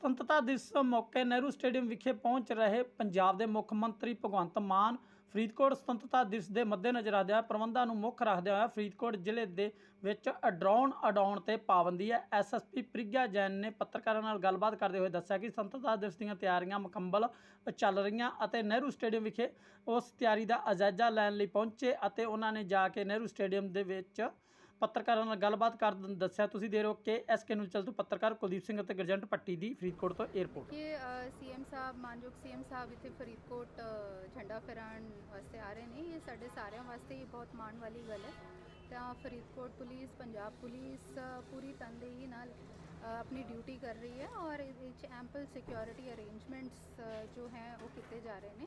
ਸੁਤੰਤਰਤਾ ਦਿਵਸ ਮੌਕੇ ਨਹਿਰੂ ਸਟੇਡੀਅਮ ਵਿਖੇ ਪਹੁੰਚ ਰਹੇ ਪੰਜਾਬ ਦੇ ਮੁੱਖ ਮੰਤਰੀ ਭਗਵੰਤ ਮਾਨ, ਫਰੀਦਕੋਟ ਸੁਤੰਤਰਤਾ ਦਿਵਸ ਦੇ ਮੱਦੇਨਜ਼ਰ ਆਦਿਆਂ ਪ੍ਰਬੰਧਾਂ ਨੂੰ ਮੁੱਖ ਰੱਖਦਿਆਂ ਹੋਇਆ ਫਰੀਦਕੋਟ ਜ਼ਿਲ੍ਹੇ ਦੇ ਵਿੱਚ ਡਰੋਨ ਅਡਾਉਣ ਤੇ ਪਾਬੰਦੀ ਹੈ। ਐਸਐਸਪੀ ਪ੍ਰਿਗਿਆ ਜੈਨ ਨੇ ਪੱਤਰਕਾਰਾਂ ਨਾਲ ਗੱਲਬਾਤ ਕਰਦੇ ਹੋਏ ਦੱਸਿਆ ਕਿ ਸੁਤੰਤਰਤਾ ਦਿਵਸ ਦੀਆਂ ਤਿਆਰੀਆਂ ਮੁਕੰਮਲ ਚੱਲ ਰਹੀਆਂ ਅਤੇ ਨਹਿਰੂ ਸਟੇਡੀਅਮ ਵਿਖੇ ਉਸ ਤਿਆਰੀ ਦਾ ਜਾਇਜ਼ਾ ਲੈਣ ਲਈ ਪਹੁੰਚੇ ਅਤੇ ਉਹਨਾਂ ਨੇ ਜਾ ਕੇ ਨਹਿਰੂ ਸਟੇਡੀਅਮ ਦੇ ਵਿੱਚ ਪੱਤਰਕਾਰਾਂ ਨਾਲ ਗੱਲਬਾਤ ਕਰ ਦੱਸਿਆ। ਤੁਸੀਂ ਦੇ ਰਹੇ ਹੋ ਕਿ ਐਸਕੇ ਨਿਊਜ਼ ਚੈਨਲ ਤੋਂ ਪੱਤਰਕਾਰ ਕੁਲਦੀਪ ਸਿੰਘ ਅਤੇ ਗਰਜੰਟ ਪੱਟੀ ਦੀ ਫਰੀਦਕੋਟ ਤੋਂ 에ਅਰਪੋਰਟ ਕਿ ਸੀਐਮ ਸਾਹਿਬ, ਮਾਨਯੋਗ ਸੀਐਮ ਸਾਹਿਬ ਇੱਥੇ ਫਰੀਦਕੋਟ ਝੰਡਾ ਫਹਿਰਾਉਣ ਵਾਸਤੇ ਆ ਰਹੇ ਨੇ। ਇਹ ਸਾਡੇ ਸਾਰਿਆਂ ਵਾਸਤੇ ਹੀ ਬਹੁਤ ਮਾਣ ਵਾਲੀ ਗੱਲ ਹੈ। ਤਾਂ ਫਰੀਦਕੋਟ ਪੁਲਿਸ, ਪੰਜਾਬ ਪੁਲਿਸ ਪੂਰੀ ਤਨਦੇਹੀ ਨਾਲ ਆਪਣੀ ਡਿਊਟੀ ਕਰ ਰਹੀ ਹੈ ਔਰ ਇਹ ਵਿੱਚ ਐਂਪਲ ਸਿਕਿਉਰਿਟੀ ਅਰੇਂਜਮੈਂਟਸ ਜੋ ਹੈ ਉਹ ਕੀਤੇ ਜਾ ਰਹੇ ਨੇ।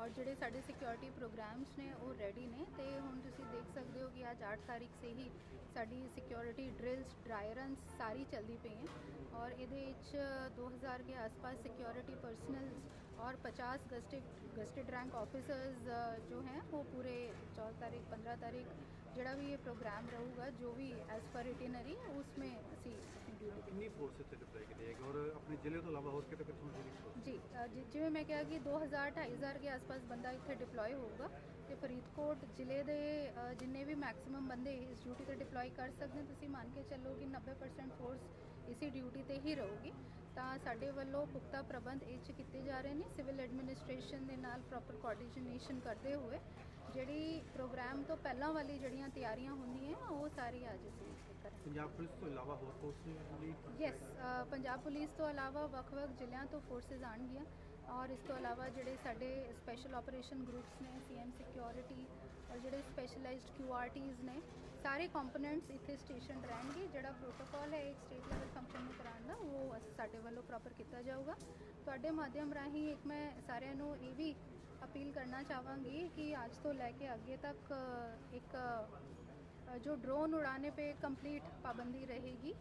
ਔਰ ਜਿਹੜੇ ਸਾਡੇ ਸਿਕਿਉਰਿਟੀ ਪ੍ਰੋਗਰਾਮਸ ਨੇ ਉਹ ਰੈਡੀ ਨੇ ਤੇ ਹੁਣ ਤੁਸੀਂ ਦੇਖ ਸਕਦੇ ਹੋ ਕਿ ਅੱਜ 8 ਤਾਰੀਖ ਸੇ ਹੀ ਸਾਡੀ ਸਿਕਿਉਰਿਟੀ ਡ੍ਰਿਲਸ ਡਰਾਈ ਰਨਸ ਸਾਰੀ ਚਲਦੀ ਪਈ ਹੈ ਔਰ ਇਹਦੇ ਵਿੱਚ 2000 के आसपास सिक्योरिटी पर्सनल्स और 50 गस्टेड गस्टेड रैंक ऑफिसर्स जो हैं वो पूरे 14 तारीख 15 तारीख ਜਿਹੜਾ ਵੀ ਇਹ ਪ੍ਰੋਗਰਾਮ ਰਹੂਗਾ ਜੋ ਵੀ ਐਸ ਪਰ ਇਟੀਨਰੀ उसमें ਅਸੀਂ ਆਪਣੀ ਔਰ ਆਪਣੇ ਜ਼ਿਲ੍ਹੇ ਤੋਂ ਇਲਾਵਾ ਹੋਰ ਕਿਤੇ ਕਿੱਥੋਂ ਜਿਹੜੀ ਜੀ ਅ, ਜਿ- ਜਿਵੇਂ ਮੈਂ ਕਿਹਾ ਕਿ 2000 2500 ਦੇ ਆਸ-ਪਾਸ ਬੰਦਾ ਇੱਥੇ ਡਿਪਲੋਏ ਹੋਊਗਾ ਤੇ ਫਰੀਦਕੋਟ ਜ਼ਿਲ੍ਹੇ ਦੇ ਅ, ਜਿੰਨੇ ਵੀ ਮੈਕਸਿਮਮ ਬੰਦੇ ਇਸ ਡਿਊਟੀ ਤੇ ਡਿਪਲੋਏ ਕਰ ਸਕਦੇ ਹੋ ਤੁਸੀਂ ਮੰਨ ਕੇ ਚੱਲੋ ਕਿ 90% ਫੋਰਸ ਇਸੇ ਡਿਊਟੀ ਤੇ ਹੀ ਰਹੂਗੀ। ਤਾਂ ਸਾਡੇ ਵੱਲੋਂ ਪੁਖਤਾ ਪ੍ਰਬੰਧ ਇਹ 'ਚ ਕੀਤੇ ਜਾ ਰਹੇ ਨੇ। ਸਿਵਲ ਐਡਮਿਨਿਸਟ੍ਰੇਸ਼ਨ ਦੇ ਨਾਲ ਪ੍ਰੋਪਰ ਕੋਆਰਡੀਨੇਸ਼ਨ ਕਰਦੇ ਹੋਏ ਜਿਹੜੀ ਪ੍ਰੋਗਰਾਮ ਤੋਂ ਪਹਿਲਾਂ ਵਾਲੀ ਜਿਹੜੀਆਂ ਤਿਆਰੀਆਂ ਹੁੰਦੀਆਂ ਉਹ ਸਾਰੀ ਅੱਜ ਅਸੀਂ ਇੱਥੇ ਕਰਾਂਗੇ। ਪੰਜਾਬ ਪੁਲਿਸ ਤੋਂ ਇਲਾਵਾ ਹੋਰ ਫੋਰਸ ਦੀ ਯੈਸ ਪੰਜਾਬ ਪੁਲਿਸ ਤੋਂ ਇਲਾਵਾ ਵੱਖ-ਵੱਖ ਜ਼ਿਲ੍ਹਿਆਂ ਤੋਂ ਫੋਰਸਸ ਆਉਣਗੀਆਂ। ਔਰ ਇਸ ਤੋਂ ਇਲਾਵਾ ਜਿਹੜੇ ਸਾਡੇ ਸਪੈਸ਼ਲ ਆਪਰੇਸ਼ਨ ਗਰੁੱਪਸ ਨੇ ਸੀਐਮ ਸਿਕਿਉਰਿਟੀ ਔਰ ਜਿਹੜੇ ਸਪੈਸ਼ਲਾਈਜ਼ਡ ਕਿਊਆਰਟੀਜ਼ ਨੇ, ਸਾਰੇ ਕੰਪੋਨੈਂਟਸ ਇੱਥੇ ਸਟੇਸ਼ਨ ਰਹਿਣਗੇ। ਜਿਹੜਾ ਪ੍ਰੋਟੋਕਾਲ ਹੈ, ਇੱਕ ਸਟੇਟ ਲੈਵਲ ਫੰਕਸ਼ਨ ਨੂੰ ਕਰਾਉਣ ਦਾ, ਉਹ ਸਾਡੇ ਵੱਲੋਂ ਪ੍ਰੋਪਰ ਕੀਤਾ ਜਾਊਗਾ। ਤੁਹਾਡੇ ਮਾਧਿਅਮ ਰਾਹੀਂ ਇੱਕ ਮੈਂ ਸਾਰਿਆਂ ਨੂੰ ਇਹ ਵੀ ਅਪੀਲ ਕਰਨਾ ਚਾਹਾਂਗੀ ਕਿ ਅੱਜ ਤੋਂ ਲੈ ਕੇ ਅੱਗੇ ਤੱਕ, ਇੱਕ जो ड्रोन उड़ाने पे कंप्लीट पाबंदी रहेगी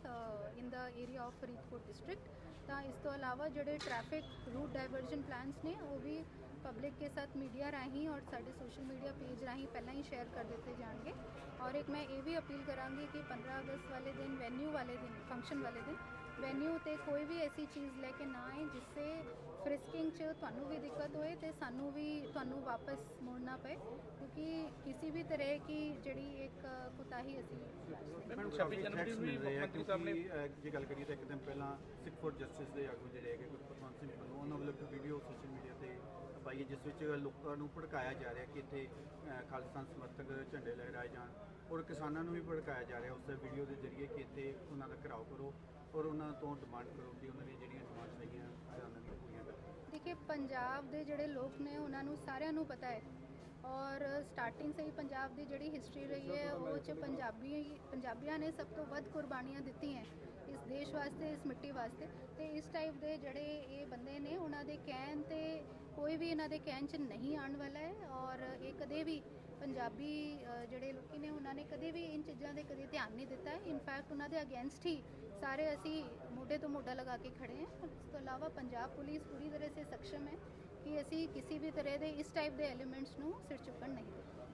in the area of Faridkot district ਤਾਂ ਇਸ ਤੋਂ ਇਲਾਵਾ ਜਿਹੜੇ ਟ੍ਰੈਫਿਕ ਰੂਟ ਡਾਇਵਰਜਨ ਪਲਾਨਸ ਨੇ ਉਹ ਵੀ ਪਬਲਿਕ ਕੇ ਸਾਥ ਮੀਡੀਆ ਰਾਹੀਂ ਔਰ ਸਾਡੇ ਸੋਸ਼ਲ ਮੀਡੀਆ ਪੇਜ ਰਾਹੀਂ ਪਹਿਲਾਂ ਹੀ ਸ਼ੇਅਰ ਕਰ ਦਿੱਤੇ ਜਾਣਗੇ ਔਰ ਇੱਕ ਮੈਂ ਇਹ ਵੀ ਅਪੀਲ ਕਰਾਂਗੀ ਕਿ 15 ਅਗਸਤ ਵਾਲੇ ਦਿਨ ਵੈਨਿਊ ਵਾਲੇ ਦਿਨ ਫੰਕਸ਼ਨ ਵਾਲੇ ਦਿਨ ਵੈਨਿਊ ਤੇ ਕੋਈ ਵੀ ਐਸੀ ਚੀਜ਼ ਲੈ ਕੇ ਨਾ ਆਏ ਜਿਸਸੇ ਫ੍ਰਿਸਕਿੰਗ 'ਚ ਤੁਹਾਨੂੰ ਵੀ ਦਿੱਕਤ ਹੋਏ ਤੇ ਸਾਨੂੰ ਵੀ ਤੁਹਾਨੂੰ ਵਾਪਸ ਮੁੜਨਾ ਪਏ ਕਿਉਂਕਿ ਕਿਸੇ ਵੀ ਤਰ੍ਹਾਂ ਕੀ ਜਿਹੜੀ ਇੱਕ ਕੁਤਾਹੀ ਅਸੀਂ ਮੈਡਮ 26 ਜਨਵਰੀ ਨੂੰ ਵੀ ਮੁੱਖ ਮੰਤਰੀ ਸਾਹਿਬ ਨੇ ਜੇ ਗੱਲ ਕਰੀਏ ਤਾਂ ਇੱਕ ਦਿਨ ਪਹਿਲਾਂ ਸਿੱਖ ਫੋਰ ਜਸਟਿਸ ਦੇ ਆਗੂ ਜਿਹੜੇ ਹੈਗੇ ਗੁਰਪ੍ਰਤਾਪ ਸਿੰਘ ਵੱਲੋਂ ਉਹਨਾਂ ਵੱਲੋਂ ਇੱਕ ਵੀਡੀਓ ਸੋਸ਼ਲ ਮੀਡੀਆ ਤੇ ਪਾਈ ਹੈ ਜਿਸ ਵਿੱਚ ਲੋਕਾਂ ਨੂੰ ਭੜਕਾਇਆ ਜਾ ਰਿਹਾ ਕਿ ਇੱਥੇ ਅ, ਖਾਲਿਸਤਾਨ ਸਮਰਥਕ ਝੰਡੇ ਲਹਿਰਾਏ ਜਾਣ ਔਰ ਕਿਸਾਨਾਂ ਨੂੰ ਵੀ ਭੜਕਾਇਆ ਜਾ ਰਿਹਾ ਉਸ ਵੀਡੀਓ ਦੇ ਜ਼ਰੀਏ ਕਿ ਇੱਥੇ ਉਹਨਾਂ ਦਾ ਘਿਰਾਓ ਕਰੋ ਔਰ ਉਹਨਾਂ ਤੋਂ ਡਿਮਾਂਡ ਕਰੋ ਕਿ ਉਹਨਾਂ ਦੀਆਂ ਜਿਹੜੀਆਂ ਡਿਮਾਂਡਸ ਹੈਗੀਆਂ ਉਹਨਾਂ ਦੀਆਂ ਪੂਰੀਆਂ ਕਰੋ ਦੇਖिए ਪੰਜਾਬ ਦੇ ਜਿਹੜੇ ਲੋਕ ਨੇ ਉਹਨਾਂ ਨੂੰ ਸਾਰਿਆਂ ਨੂੰ ਪਤਾ ਹੈ ਔਰ ਸਟਾਰਟਿੰਗ ਸੇ ਹੀ ਪੰਜਾਬ ਦੀ ਜਿਹੜੀ ਹਿਸਟਰੀ ਰਹੀ ਹੈ ਉਹ ਚ ਪੰਜਾਬੀ ਪੰਜਾਬੀਆਂ ਨੇ ਸਭ ਤੋਂ ਵੱਧ ਕੁਰਬਾਨੀਆਂ ਦਿੱਤੀਆਂ ਇਸ ਦੇਸ਼ ਵਾਸਤੇ ਇਸ ਮਿੱਟੀ ਵਾਸਤੇ। ਤੇ ਇਸ ਟਾਈਪ ਦੇ ਜਿਹੜੇ ਇਹ ਬੰਦੇ ਨੇ ਉਹਨਾਂ ਦੇ ਕਹਿਣ ਤੇ ਕੋਈ ਵੀ ਇਹਨਾਂ ਦੇ ਕਹਿਣ ਚ ਨਹੀਂ ਆਉਣ ਵਾਲਾ ਹੈ ਔਰ ਇਹ ਕਦੇ ਵੀ ਪੰਜਾਬੀ ਜਿਹੜੇ ਲੋਕੀ ਨੇ ਉਹਨਾਂ ਨੇ ਕਦੇ ਵੀ ਇਨ ਚੀਜ਼ਾਂ ਦੇ ਕਦੇ ਧਿਆਨ ਨਹੀਂ ਦਿੱਤਾ ਹੈ। ਇਨਫੈਕਟ ਉਹਨਾਂ ਦੇ ਅਗੇਂਸਟ ਹੀ ਸਾਰੇ ਅਸੀਂ ਮੋਢੇ ਤੋਂ ਮੋਢਾ ਲਗਾ ਕੇ ਖੜੇ ਹਾਂ। ਇਸ ਤੋਂ ਇਲਾਵਾ ਪੰਜਾਬ ਪੁਲਿਸ ਪੂਰੀ ਤਰ੍ਹਾਂ ਸੇ ਸક્ષਮ ਹੈ। ਕਿ ਅਸੀਂ ਕਿਸੇ ਵੀ ਤਰ੍ਹਾਂ ਦੇ ਇਸ ਟਾਈਪ ਦੇ ਐਲੀਮੈਂਟਸ ਨੂੰ ਸਿਰ ਚੁੱਕਣ ਨਹੀਂ ਦੇਵਾਂਗੇ